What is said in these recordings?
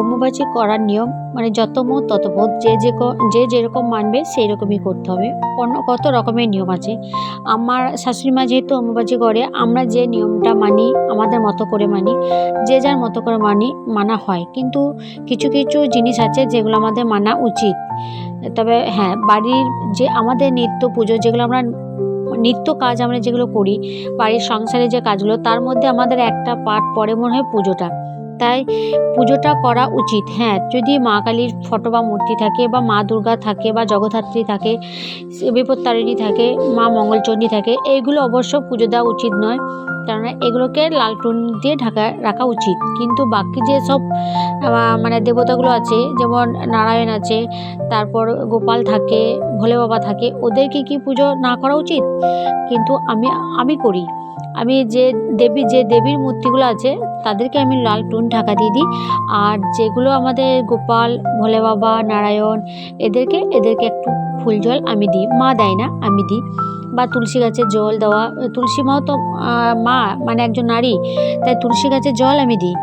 অম্বুবাচী করার নিয়ম মানে যত মুখ তত বোধ, যে যে যে যেরকম মানবে সেই রকমই করতে হবে। অন্য কত রকমের নিয়ম আছে। আমার শাশুড়ি মা যেহেতু অম্বুবাচী করে, আমরা যে নিয়মটা মানি, আমাদের মতো করে মানি, যে যার মতো করে মানি, মানা হয়। কিন্তু কিছু কিছু জিনিস আছে যেগুলো আমাদের মানা উচিত। তবে হ্যাঁ বাড়ির যে আমাদের নিত্য পুজো, যেগুলো আমরা নিত্য কাজ আমরা যেগুলো করি, বাড়ির সংসারে যে কাজগুলো, তার মধ্যে আমাদের একটা পার্ট পড়ে মনে হয় পুজোটা। তাই পুজোটা করা উচিত। হ্যাঁ যদি মা কালীর ফটো বা মূর্তি থাকে বা মা দুর্গা থাকে বা জগদ্ধাত্রী থাকে বিপত্তারিণী থাকে, মা মঙ্গলচণ্ডী থাকে, এইগুলো অবশ্য পুজো দেওয়া উচিত নয়। কেননা এগুলোকে লাল টুন দিয়ে ঢাকা রাখা উচিত। কিন্তু বাকি যে সব মানে দেবতাগুলো আছে, যেমন নারায়ণ আছে, তারপর গোপাল থাকে, ভোলে বাবা থাকে, ওদেরকে কি পুজো না করা উচিত? কিন্তু আমি আমি করি। আমি যে দেবী, যে দেবীর মূর্তিগুলো আছে, তাদেরকে আমি লাল টুন ঢাকা দিয়ে দিই। আর যেগুলো আমাদের গোপাল, ভোলে বাবা, নারায়ণ, এদেরকে এদেরকে একটু ফুল জল আমি দিই। মা দেয় না, আমি দিই। বা তুলসী গাছে জল দেওয়া তুলসী মাও তো মা মানে একজন নারী, তাই তুলসী গাছে জল আমি দিই।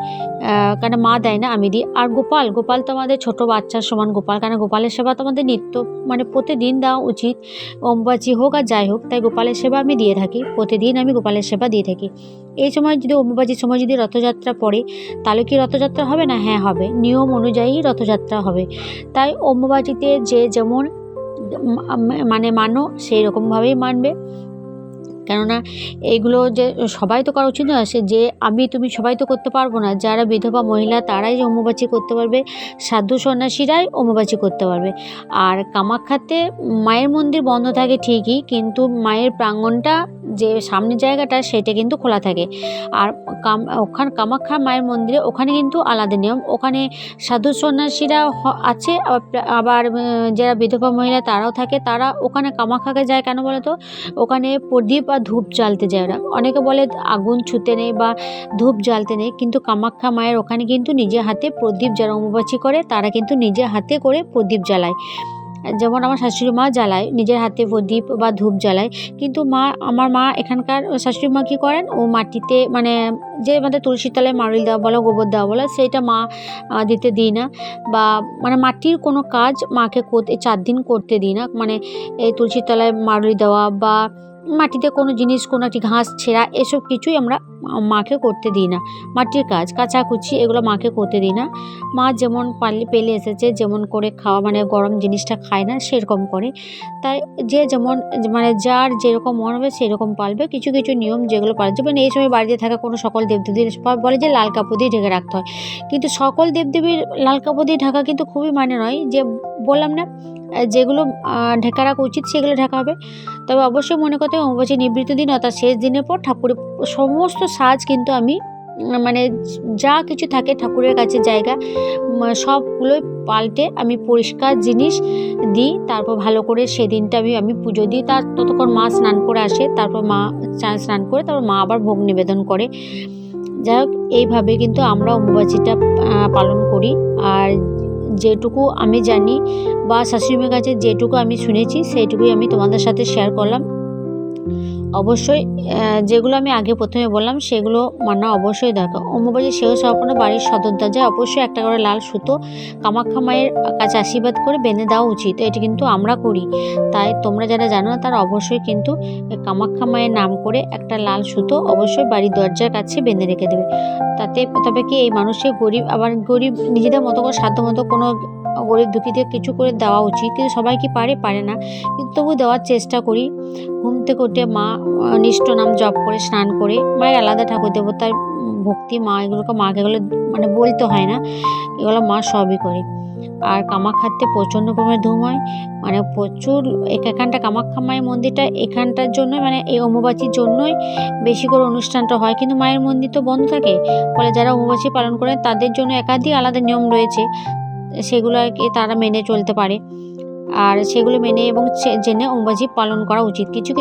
কেন মা দেয় না, আমি দিই। আর গোপাল গোপাল তো আমাদের ছোটো বাচ্চার সমান গোপাল। কেন গোপালের সেবা তো আমাদের নিত্য মানে প্রতিদিন দেওয়া উচিত। অম্বাচি হোক আর যাই হোক, তাই গোপালের সেবা আমি দিয়ে থাকি। প্রতিদিন আমি গোপালের সেবা দিয়ে থাকি। এই সময় যদি অম্বুবাচীর সময় যদি রথযাত্রা পড়ে, তাহলে কি রথযাত্রা হবে না? হ্যাঁ হবে। নিয়ম অনুযায়ী রথযাত্রা হবে। তাই অম্বুবাচীতে যে যেমন মানে মানো সেই রকমভাবেই মানবে। কেননা এইগুলো যে সবাই তো করা উচিত আসে যে আমি তুমি সবাই তো করতে পারব না, যারা বিধবা মহিলা তারাই অম্বুবাচী করতে পারবে, সাধু সন্ন্যাসীরাই অম্বুবাচী করতে পারবে। আর কামাখ্যাতে মায়ের মন্দির বন্ধ থাকে ঠিকই, কিন্তু মায়ের প্রাঙ্গণটা যে সামনের জায়গাটা সেটা কিন্তু খোলা থাকে। আর কাম, ওখান কামাখ্যা মায়ের মন্দিরে ওখানে কিন্তু আলাদা নিয়ম। ওখানে সাধু সন্ন্যাসীরা আছে, আবার যারা বিধবা মহিলা তারাও থাকে। তারা ওখানে কামাখ্যাকে যায় কেন বলো তো ওখানে প্রদীপ আর ধূপ জ্বালতে যায় ওরা। অনেকে বলে আগুন ছুতে নেই বা ধূপ জ্বালতে নেই, কিন্তু কামাখ্যা মায়ের ওখানে কিন্তু নিজে হাতে প্রদীপ যারা অম্বুবাচী করে, তারা কিন্তু নিজে হাতে করে প্রদীপ জ্বালায়। যেমন আমার শাশুড়ি মা জ্বালায়, নিজের হাতে প্রদীপ বা ধূপ জ্বালায়। কিন্তু মা, আমার মা এখানকার শাশুড়ি মা কী করেন? ও মাটিতে মানে যে আমাদের তুলসী তলায় মারুল দেওয়া বলো, গোবর দেওয়া বলো, সেইটা মা দিতে দিই না। বা মানে মাটির কোনো কাজ মাকে করতে চার দিন করতে দিই না। মানে এই তুলসী তলায় মারুলি দেওয়া বা মাটিতে কোনো জিনিস, কোনো একটি ঘাস, ছেঁড়া এসব কিছুই আমরা মাকে করতে দিই না। মাটির কাজ, কাচাকুচি এগুলো মাকে করতে দিই না। মা যেমন পারলে পেলে এসেছে, যেমন করে খাওয়া মানে গরম জিনিসটা খায় না, সেরকম করে। তাই যে যেমন মানে যার যেরকম মন হবে সেরকম পালবে। কিছু কিছু নিয়ম যেগুলো পালবে। যেমন এই সময় বাড়িতে থাকা কোনো সকল দেবদেবীর বলে যে লাল কাপড় দিয়ে ঢেকে রাখতে হয়। কিন্তু সকল দেবদেবীর লাল কাপড় দিয়ে ঢাকা কিন্তু খুবই মানে নয়। যে বললাম না যেগুলো ঢাকা রাখা উচিত সেগুলো ঢাকা হবে। তবে অবশ্যই মনে করতে অম্বুবাচী নিবৃত্ত দিন অর্থাৎ শেষ দিনের পর ঠাকুরের সমস্ত সাজ কিন্তু আমি মানে যা কিছু থাকে ঠাকুরের কাছে জায়গা সবগুলোই পাল্টে আমি পরিষ্কার জিনিস দিই, তারপর ভালো করে সেদিনটা আমি আমি পুজো দিই, তার ততক্ষণ মা স্নান করে আসে, তারপর মা স্নান করে, তারপর মা আবার ভোগ নিবেদন করে। যাই হোক, এইভাবে কিন্তু আমরা অম্বুবাচীটা পালন করি। আর যেটুকু আমি জানি বা শাশুড়িমার কাছে যেটুকু আমি শুনেছি, সেইটুকুই আমি তোমাদের সাথে শেয়ার করলাম। অবশ্যই যেগুলো আমি আগে প্রথমে বললাম, সেগুলো মানা অবশ্যই দরকার। অম্বুবাচী সেও সপনে বাড়ির সদর দরজায় অবশ্যই একটা করে লাল সুতো, কামাখ্যা মায়ের কাছে আশীর্বাদ করে বেঁধে দেওয়া উচিত। এটি কিন্তু আমরা করি। তাই তোমরা যারা জানো না তারা অবশ্যই কিন্তু কামাখ্যা মায়ের নাম করে একটা লাল সুতো অবশ্যই বাড়ির দরজার কাছে বেঁধে রেখে দেবে। তাতে, তবে কি এই মানুষের গরিব, আবার গরিব নিজেদের মতো করে, সাধ্য মতো কোনো গরিব দুঃখীদের কিছু করে দেওয়া উচিত। কিন্তু সবাই কি পারে? পারে না। কিন্তু তবু দেওয়ার চেষ্টা করি। ঘুম থেকে উঠে মা নিষ্ট নাম জপ করে, স্নান করে মায়ের আলাদা ঠাকুর দেবতার ভক্তি মা, এগুলোকে মাকে এগুলো মানে বলতে হয় না। এগুলো মা সবই করে। আর কামাখ্যাতে প্রচণ্ড পরিমাণে ধুম হয়। মানে প্রচুর এক- এখানটা কামাখ্যা মায়ের মন্দিরটা এখানটার জন্য মানে এই অম্বুবাচীর জন্যই বেশি করে অনুষ্ঠানটা হয়। কিন্তু মায়ের মন্দির তো বন্ধ থাকে। ফলে যারা অম্বুবাচী পালন করে তাদের জন্য একাধিক আলাদা নিয়ম রয়েছে। সেগুলো আর কি তারা মেনে চলতে পারে। আর সেগুলো মেনে এবং জেনে অম্বুবাচী পালন করা উচিত। কিছু